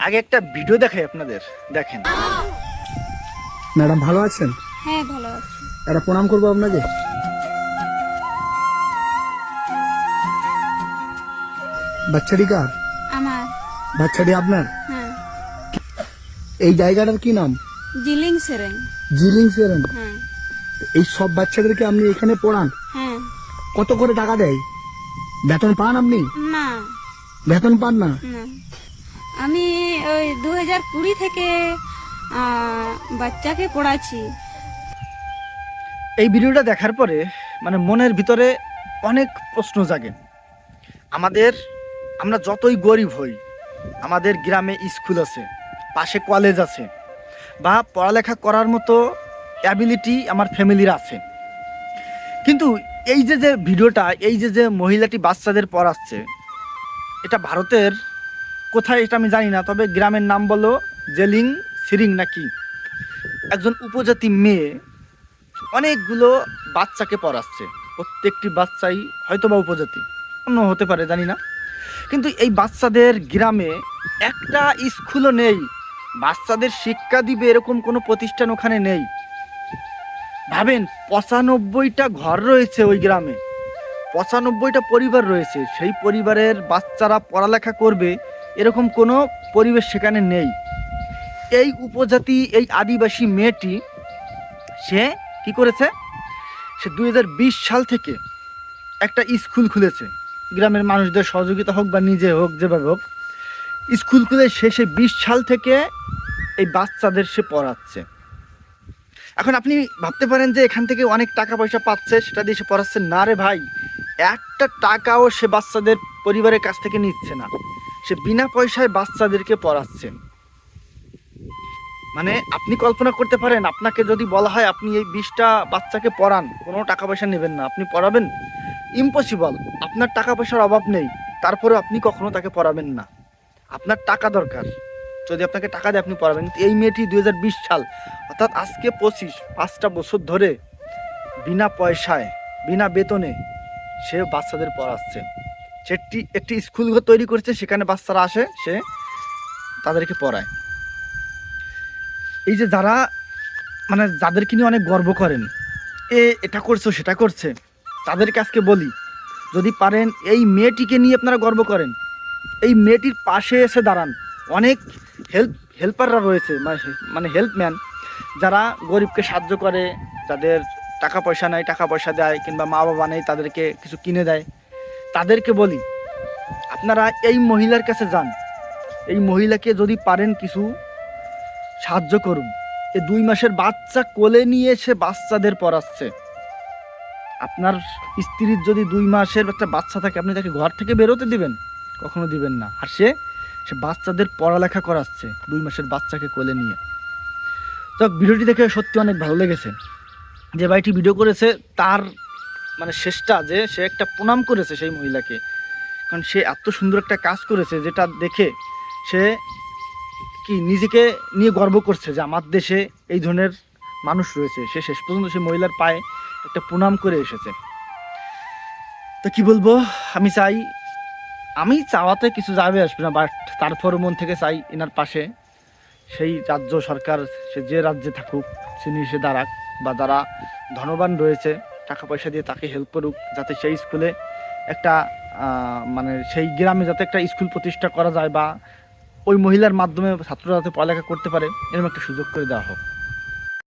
আগে একটা ভিডিও দেখাই আপনাদের দেখেন। ম্যাডাম ভালো আছেন? হ্যাঁ ভালো আছি। একটা প্রণাম করব আপনাকে। বাচ্চাটি কার? আমার। বাচ্চাটি আপনার? হ্যাঁ। এই জায়গাটার কি নাম? জিলিং সেরেং। জিলিং সেরেন হ্যাঁ। এই সব বাচ্চাদেরকে আপনি এখানে পড়ান? হ্যাঁ। কত করে টাকা দেয়? বেতন পান আপনি? না। বেতন পান না? না। আমি ওই দু হাজার কুড়ি থেকে বাচ্চাকে পড়াচ্ছি। এই ভিডিওটা দেখার পরে মানে মনের ভিতরে অনেক প্রশ্ন জাগে। আমাদের, আমরা যতই গরিব হই, আমাদের গ্রামে স্কুল আছে, পাশে কলেজ আছে, বা পড়ালেখা করার মতো অ্যাবিলিটি আমার ফ্যামিলির আছে। কিন্তু এই যে যে ভিডিওটা, এই যে যে মহিলাটি বাচ্চাদের পড়াচ্ছে, এটা ভারতের কোথায় এটা আমি জানি না, তবে গ্রামের নাম বলো, জেলিং, সিরিং নাকি? একজন উপজাতি মেয়ে অনেকগুলো বাচ্চাকে পড়াচ্ছে। প্রত্যেকটি বাচ্চাই হয়তো বা উপজাতি, অন্য হতে পারে, জানি না। কিন্তু এই বাচ্চাদের গ্রামে একটা স্কুলও নেই। বাচ্চাদের শিক্ষা দিবে এরকম কোনো প্রতিষ্ঠান ওখানে নেই। ভাবেন, পঁচানব্বইটা ঘর রয়েছে ওই গ্রামে। পঁচানব্বইটা পরিবার রয়েছে। সেই পরিবারের বাচ্চারা পড়ালেখা করবে এরকম কোনো পরিবেশ সেখানে নেই। এই উপজাতি, এই আদিবাসী মেয়েটি, সে কি করেছে? সে দু হাজার বিশ সাল থেকে একটা স্কুল খুলেছে। গ্রামের মানুষদের সহযোগিতা হোক বা নিজে হোক, যেভাবে হোক, স্কুল খুলে সে সে বিশ সাল থেকে এই বাচ্চাদের সে পড়াচ্ছে। এখন আপনি ভাবতে পারেন যে এখান থেকে অনেক টাকা পয়সা পাচ্ছে, সেটা দিয়ে সে পড়াচ্ছে। না রে ভাই, একটা টাকাও সে বাচ্চাদের পরিবারের কাছ থেকে নিচ্ছে না। সে বিনা পয়সায় বাচ্চাদেরকে পড়াচ্ছে। মানে আপনি কল্পনা করতে পারেন, আপনাকে যদি বলা হয় আপনি এই বিশটা বাচ্চাকে পড়ান, কোনো টাকা পয়সা নেবেন না। আপনি পড়াবেন? ইম্পসিবল আপনার টাকা পয়সার অভাব নেই। তারপরে আপনি কখনো তাকে পড়াবেন না। আপনার টাকা দরকার। যদি আপনাকে টাকা দিয়ে, আপনি পড়াবেন। এই মেয়েটি দুই হাজার বিশ সাল, অর্থাৎ আজকে পঁচিশ, পাঁচটা বছর ধরে বিনা পয়সায়, বিনা বেতনে সে বাচ্চাদের পড়াচ্ছে। সে একটি স্কুল ঘর তৈরি করেছে, সেখানে বাচ্চারা আসে, সে তাদেরকে পড়ায়। এই যে যারা মানে যাদেরকে নিয়ে অনেক গর্ব করেন, এ এটা করছ সেটা করছে, তাদেরকে আজকে বলি, যদি পারেন এই মেয়েটিকে নিয়ে আপনারা গর্ব করেন, এই মেয়েটির পাশে এসে দাঁড়ান। অনেক হেল্প, হেল্পাররা রয়েছে, মানে- মানে হেল্পম্যান, যারা গরিবকে সাহায্য করে, যাদের টাকা পয়সা নেই, টাকা পয়সা দেয়, কিংবা মা বাবা নেই, তাদেরকে কিছু কিনে দেয়। তাদেরকে বলি, আপনারা এই মহিলার কাছে যান। এই মহিলাকে যদি পারেন কিছু সাহায্য করুন। এ দুই মাসের বাচ্চা কোলে নিয়ে সে বাচ্চাদের পড়াচ্ছে। আপনার স্ত্রীর যদি দুই মাসের একটা বাচ্চা থাকে, আপনি তাকে ঘর থেকে বেরোতে দিবেন? কখনো দিবেন না। আর সে সে বাচ্চাদের পড়ালেখা করাচ্ছে দুই মাসের বাচ্চাকে কোলে নিয়ে। তো ভিডিওটি দেখে সত্যি অনেক ভালো লেগেছে। যে ভাইটি ভিডিও করেছে, তার মানে শেষটা যে সে একটা প্রণাম করেছে সেই মহিলাকে। কারণ সে এত সুন্দর একটা কাজ করেছে যেটা দেখে সে কি নিজেকে নিয়ে গর্ব করছে যে আমার দেশে এই ধরনের মানুষ রয়েছে। সে শেষ পর্যন্ত সে মহিলার পায়ে একটা প্রণাম করে এসেছে। তো কি বলব? আমি চাই, আমি চাওয়াতে কিছু যাবে আসবে না বাট তারপর মন থেকে চাই এনার পাশে সেই রাজ্য সরকার, সে যে রাজ্যে থাকুক, তিনি সে দাঁড়াক বা যারা ধনবান রয়েছে টাকা পয়সা দিয়ে তাকে হেল্প করুক, যাতে সেই স্কুলে একটা মানে সেই গ্রামে যাতে একটা স্কুল প্রতিষ্ঠা করা যায় বা ওই মহিলার মাধ্যমে ছাত্ররা যাতে পড়ালেখা করতে পারে, এরকম একটা সুযোগ করে দেওয়া হোক।